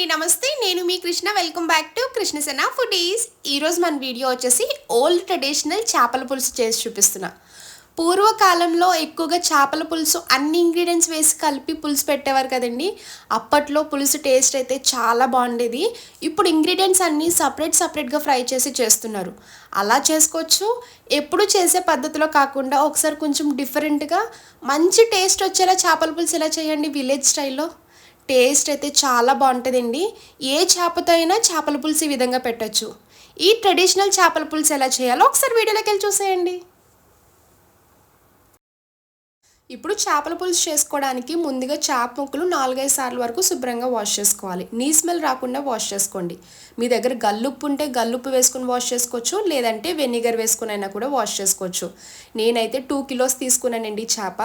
అండి నమస్తే. నేను మీ Krishna. Welcome back to Krishnasena foodies ఈరోజు మన వీడియో వచ్చేసి ఓల్డ్ ట్రెడిషనల్ చేపల పులుసు చేసి చూపిస్తున్నా. పూర్వకాలంలో ఎక్కువగా చేపల పులుసు అన్ని ఇంగ్రీడియంట్స్ వేసి కలిపి పులుసు పెట్టేవారు కదండి. అప్పట్లో పులుసు టేస్ట్ అయితే చాలా బాగుండేది. ఇప్పుడు ఇంగ్రీడియంట్స్ అన్నీ సపరేట్ సపరేట్గా ఫ్రై చేసి చేస్తున్నారు. అలా చేసుకోవచ్చు. ఎప్పుడు చేసే పద్ధతిలో కాకుండా ఒకసారి కొంచెం డిఫరెంట్గా మంచి టేస్ట్ వచ్చేలా చేపల పులుసు ఎలా చేయండి? విలేజ్ స్టైల్లో టేస్ట్ అయితే చాలా బాగుంటుందండి. ఏ చేపతో అయినా చేపల పులుసు ఈ విధంగా పెట్టచ్చు. ఈ ట్రెడిషనల్ చేపల పులుసు ఎలా చేయాలో ఒకసారి వీడియోలోకి వెళ్ళి చూసేయండి. ఇప్పుడు చేపల పులుసు చేసుకోవడానికి ముందుగా చేప ముక్కలు నాలుగైదు సార్లు వరకు శుభ్రంగా వాష్ చేసుకోవాలి. నీ స్మెల్ రాకుండా వాష్ చేసుకోండి. మీ దగ్గర గల్లుప్పు ఉంటే గల్లుప్పు వేసుకొని వాష్ చేసుకోవచ్చు లేదంటే వెనిగర్ వేసుకుని అయినా కూడా వాష్ చేసుకోవచ్చు. నేనైతే టూ కిలోస్ తీసుకున్నానండి చేప.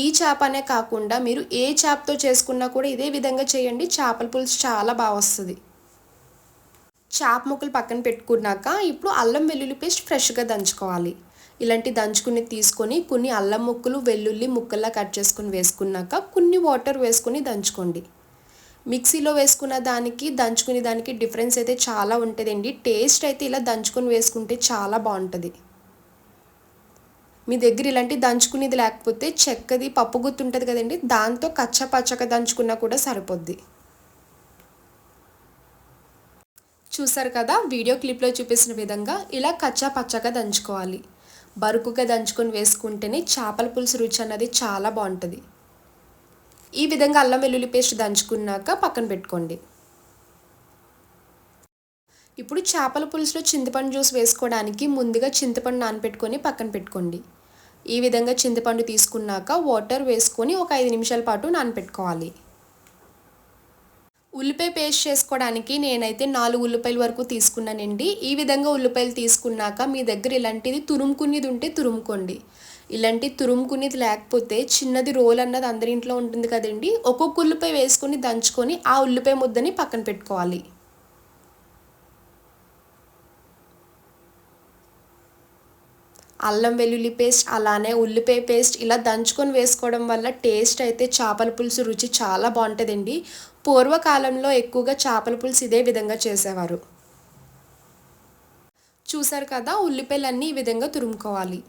ఈ చేప అనే కాకుండా మీరు ఏ చేపతో చేసుకున్నా కూడా ఇదే విధంగా చేయండి. చేపల పులుసు చాలా బాగా వస్తుంది. చేప ముక్కలు పక్కన పెట్టుకున్నాక ఇప్పుడు అల్లం వెల్లుల్లి పేస్ట్ ఫ్రెష్గా దంచుకోవాలి. ఇలాంటి దంచుకుని తీసుకొని కొన్ని అల్లం ముక్కలు వెల్లుల్లి ముక్కల్లా కట్ చేసుకుని వేసుకున్నాక కొన్ని వాటర్ వేసుకొని దంచుకోండి. మిక్సీలో వేసుకున్న దానికి దంచుకునే దానికి డిఫరెన్స్ అయితే చాలా ఉంటుందండి. టేస్ట్ అయితే ఇలా దంచుకొని వేసుకుంటే చాలా బాగుంటుంది. మీ దగ్గర ఇలాంటి దంచుకునేది లేకపోతే చెక్కది పప్పు గుత్తు ఉంటుంది కదండి దాంతో కచ్చ పచ్చగా దంచుకున్నా కూడా సరిపోద్ది. చూసారు కదా వీడియో క్లిప్లో చూపిస్తున్న విధంగా ఇలా కచ్చా పచ్చగా దంచుకోవాలి. బరుకుగా దంచుకొని వేసుకుంటేనే చేపల పులుసు రుచి అన్నది చాలా బాగుంటుంది. ఈ విధంగా అల్లం వెల్లుల్లి పేస్ట్ దంచుకున్నాక పక్కన పెట్టుకోండి. ఇప్పుడు చేపల పులుసులో చింతపండు జ్యూస్ వేసుకోవడానికి ముందుగా చింతపండు నానపెట్టుకొని పక్కన పెట్టుకోండి. ఈ విధంగా చింతపండు తీసుకున్నాక వాటర్ వేసుకొని ఒక ఐదు నిమిషాల పాటు నానపెట్టుకోవాలి. ఉల్లిపాయ పేస్ట్ చేసుకోవడానికి నేనైతే నాలుగు ఉల్లిపాయల వరకు తీసుకున్నానండి. ఈ విధంగా ఉల్లిపాయలు తీసుకున్నాక మీ దగ్గర ఇలాంటిది తురుముకునేది ఉంటే తురుముకోండి. ఇలాంటి తురుముకునేది లేకపోతే చిన్నది రోల్ అన్నది అందరి ఇంట్లో ఉంటుంది కదండి. ఒక్కొక్క ఉల్లిపాయ వేసుకొని దంచుకొని ఆ ఉల్లిపాయ ముద్దని పక్కన పెట్టుకోవాలి. అల్లం వెల్లుల్లి పేస్ట్ అలానే ఉల్లిపాయ పేస్ట్ ఇలా దంచుకొని వేసుకోవడం వల్ల టేస్ట్ అయితే చేపల పులుసు రుచి చాలా బాగుంటుందండి. పూర్వకాలంలో ఎక్కువగా చేపల పులుసు ఇదే విధంగా చేసేవారు. చూసారు కదా ఉల్లిపాయలన్నీ ఈ విధంగా తురుముకోవాలి.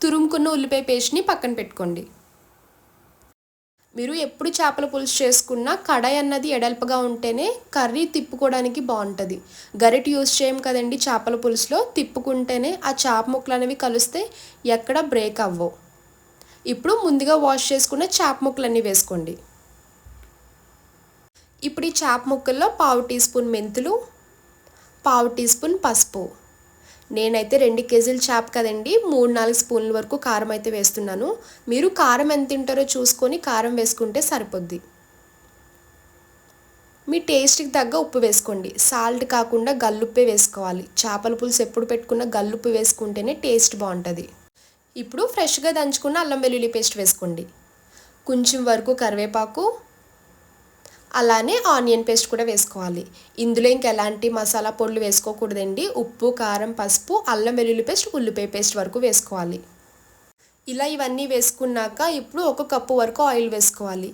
తురుముకున్న ఉల్లిపాయ పేస్ట్ని పక్కన పెట్టుకోండి. మీరు ఎప్పుడు చేపల పులుసు చేసుకున్నా కడాయి అన్నది ఎడల్పగా ఉంటేనే కర్రీ తిప్పుకోవడానికి బాగుంటుంది. గరిట యూజ్ చేయం కదండి చేపల పులుసులో తిప్పుకుంటేనే ఆ చేప ముక్కలు అనేవి కలిస్తే ఎక్కడ బ్రేక్ అవ్వవు. ఇప్పుడు ముందుగా వాష్ చేసుకున్న చేప ముక్కలన్నీ వేసుకోండి. ఇప్పుడు ఈ చేప ముక్కల్లో పావు టీ స్పూన్ మెంతులు పావు టీ స్పూన్ పసుపు. నేనైతే రెండు కేజీలు చేప కదండి మూడు నాలుగు స్పూన్ల వరకు కారం అయితే వేస్తున్నాను. మీరు కారం ఎంత తింటారో చూసుకొని కారం వేసుకుంటే సరిపోద్ది. మీ టేస్ట్కి తగ్గ ఉప్పు వేసుకోండి. సాల్ట్ కాకుండా గల్లుప్పే వేసుకోవాలి. చేపల పులుసు ఎప్పుడు పెట్టుకున్న గల్లుప్పు వేసుకుంటేనే టేస్ట్ బాగుంటుంది. ఇప్పుడు ఫ్రెష్గా దంచుకున్న అల్లం వెల్లుల్లి పేస్ట్ వేసుకోండి. కొంచెం వరకు కరివేపాకు అలానే ఆనియన్ పేస్ట్ కూడా వేసుకోవాలి. ఇందులో ఇంకా ఎలాంటి మసాలా పొడులు వేసుకోకూడదండి. ఉప్పు కారం పసుపు అల్లం వెల్లుల్లి పేస్ట్ ఉల్లిపాయ పేస్ట్ వరకు వేసుకోవాలి. ఇలా ఇవన్నీ వేసుకున్నాక ఇప్పుడు ఒక కప్పు వరకు ఆయిల్ వేసుకోవాలి.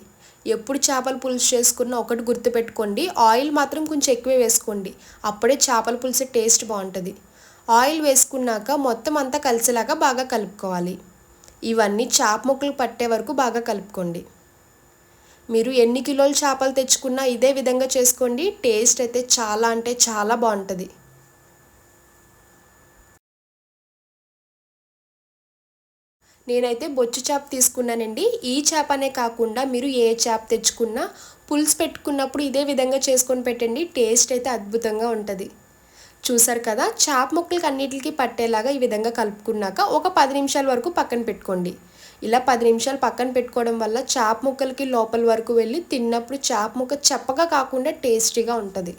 ఎప్పుడు చేపల పులుసు చేసుకున్న ఒకటి గుర్తుపెట్టుకోండి. ఆయిల్ మాత్రం కొంచెం ఎక్కువే వేసుకోండి. అప్పుడే చేపల పులుసు టేస్ట్ బాగుంటుంది. ఆయిల్ వేసుకున్నాక మొత్తం అంతా కలిసేలాగా బాగా కలుపుకోవాలి. ఇవన్నీ చేప ముక్కలు పట్టే వరకు బాగా కలుపుకోండి. మీరు ఎన్ని కిలోల చేపలు తెచ్చుకున్నా ఇదే విధంగా చేసుకోండి. టేస్ట్ అయితే చాలా అంటే చాలా బాగుంటుంది. నేనైతే బొచ్చు చేప తీసుకున్నానండి. ఈ చేప అనే కాకుండా మీరు ఏ చేప తెచ్చుకున్నా పులుసు పెట్టుకున్నప్పుడు ఇదే విధంగా చేసుకొని పెట్టండి. టేస్ట్ అయితే అద్భుతంగా ఉంటుంది. చూసారు కదా? చేప ముక్కలకి అన్నిటికీ పట్టేలాగా ఈ విధంగా కలుపుకున్నాక ఒక పది నిమిషాల వరకు పక్కన పెట్టుకోండి. ఇలా పది నిమిషాలు పక్కన పెట్టుకోవడం వల్ల చేప ముక్కలకి లోపల వరకు వెళ్ళి తిన్నప్పుడు చేప ముక్క చెప్పగా కాకుండా టేస్టీగా ఉంటుంది.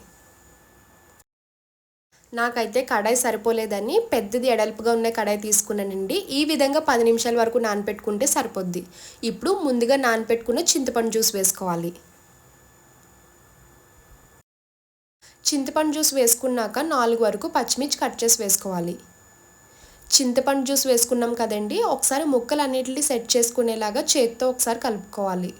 నాకైతే కడాయి సరిపోలేదని పెద్దది ఎడల్పుగా ఉన్న కడాయి తీసుకున్నానండి. ఈ విధంగా పది నిమిషాల వరకు నానపెట్టుకుంటే సరిపోద్ది. ఇప్పుడు ముందుగా నానపెట్టుకున్న చింతపండు జ్యూస్ వేసుకోవాలి. చింతపండు జ్యూస్ వేసుకున్నాక నాలుగు వరకు పచ్చిమిర్చి కట్ చేసి వేసుకోవాలి. చింతపండు జ్యూస్ వేసుకున్నాం కదండి ఒకసారి ముక్కలు అన్నిటిని సెట్ చేసుకునేలాగా చేత్తో ఒకసారి కలుపుకోవాలి.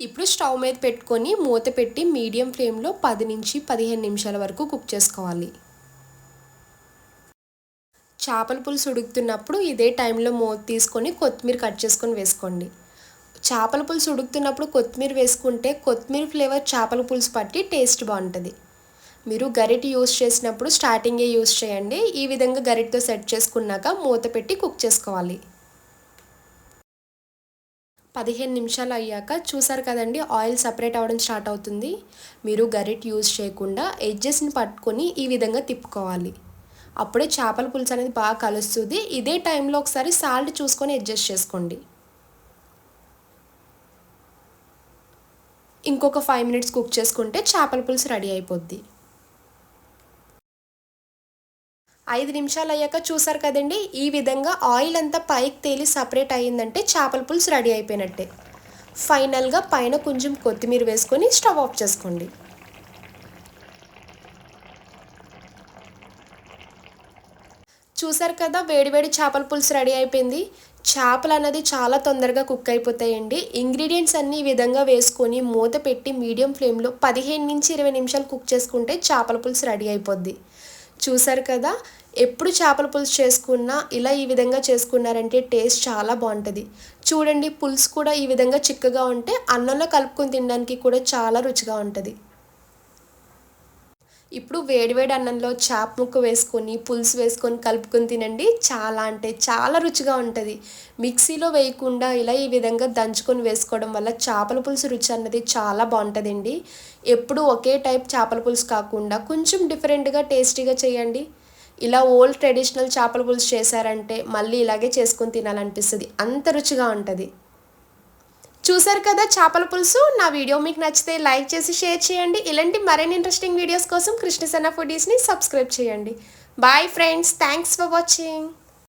ఇప్పుడు స్టవ్ మీద పెట్టుకొని మూత పెట్టి మీడియం ఫ్లేమ్లో పది నుంచి పదిహేను నిమిషాల వరకు కుక్ చేసుకోవాలి. చేపల పులుసు ఉడుకుతున్నప్పుడు ఇదే టైంలో మూత తీసుకొని కొత్తిమీర కట్ చేసుకొని వేసుకోండి. చేపల పులుసు ఉడుకుతున్నప్పుడు కొత్తిమీర వేసుకుంటే కొత్తిమీర ఫ్లేవర్ చేపల పులుసు పట్టి టేస్ట్ బాగుంటుంది. మీరు గరిట యూస్ చేసినప్పుడు స్టార్టింగే యూస్ చేయండి. ఈ విధంగా గరిటతో సెట్ చేసుకున్నాక మూత పెట్టి కుక్ చేసుకోవాలి. పదిహేను నిమిషాలు అయ్యాక చూసారు కదండి ఆయిల్ సపరేట్ అవ్వడం స్టార్ట్ అవుతుంది. మీరు గరిట్ యూజ్ చేయకుండా ఎడ్జెస్ని పట్టుకొని ఈ విధంగా తిప్పుకోవాలి. అప్పుడే చేపల పులుసు అనేది బాగా కలుస్తుంది. ఇదే టైంలో ఒకసారి సాల్ట్ చూసుకొని అడ్జస్ట్ చేసుకోండి. ఇంకొక ఫైవ్ మినిట్స్ కుక్ చేసుకుంటే చేపల పులుసు రెడీ అయిపోద్ది. ఐదు నిమిషాలు అయ్యాక చూసారు కదండి ఈ విధంగా ఆయిల్ అంతా పైకి తేలి సపరేట్ అయ్యిందంటే చేపల పులుసు రెడీ అయిపోయినట్టే. ఫైనల్గా పైన కొంచెం కొత్తిమీర వేసుకొని స్టవ్ ఆఫ్ చేసుకోండి. చూసారు కదా వేడివేడి చేపల పులుసు రెడీ అయిపోయింది. చేపలు అనేది చాలా తొందరగా కుక్ అయిపోతాయండి. ఇంగ్రీడియంట్స్ అన్నీ ఈ విధంగా వేసుకొని మూత పెట్టి మీడియం ఫ్లేమ్లో పదిహేను నుంచి ఇరవై నిమిషాలు కుక్ చేసుకుంటే చేపల పులుసు రెడీ అయిపోద్ది. చూసారు కదా ఎప్పుడు చేపల పులుసు చేసుకున్నా ఇలా ఈ విధంగా చేసుకున్నారంటే టేస్ట్ చాలా బాగుంటుంది. చూడండి పులుసు కూడా ఈ విధంగా చిక్కగా ఉంటే అన్నంలో కలుపుకొని తినడానికి కూడా చాలా రుచిగా ఉంటుంది. ఇప్పుడు వేడివేడి అన్నంలో చేప ముక్క వేసుకొని పులుసు వేసుకొని కలుపుకొని తినండి. చాలా అంటే చాలా రుచిగా ఉంటుంది. మిక్సీలో వేయకుండా ఇలా ఈ విధంగా దంచుకొని వేసుకోవడం వల్ల చేపల పులుసు రుచి అన్నది చాలా బాగుంటుందండి. ఎప్పుడు ఒకే టైప్ చేపల పులుసు కాకుండా కొంచెం డిఫరెంట్గా టేస్టీగా చేయండి. ఇలా ఓల్డ్ ట్రెడిషనల్ చేపల పులుసు చేశారంటే మళ్ళీ ఇలాగే చేసుకొని తినాలనిపిస్తుంది. అంత రుచిగా ఉంటుంది. చూసారు కదా చేపల పులుసు? నా వీడియో మీకు నచ్చితే లైక్ చేసి షేర్ చేయండి. ఇలాంటి మరిన్ని ఇంట్రెస్టింగ్ వీడియోస్ కోసం కృష్ణసన్న ఫుడీస్ని సబ్స్క్రైబ్ చేయండి. Bye friends thanks for watching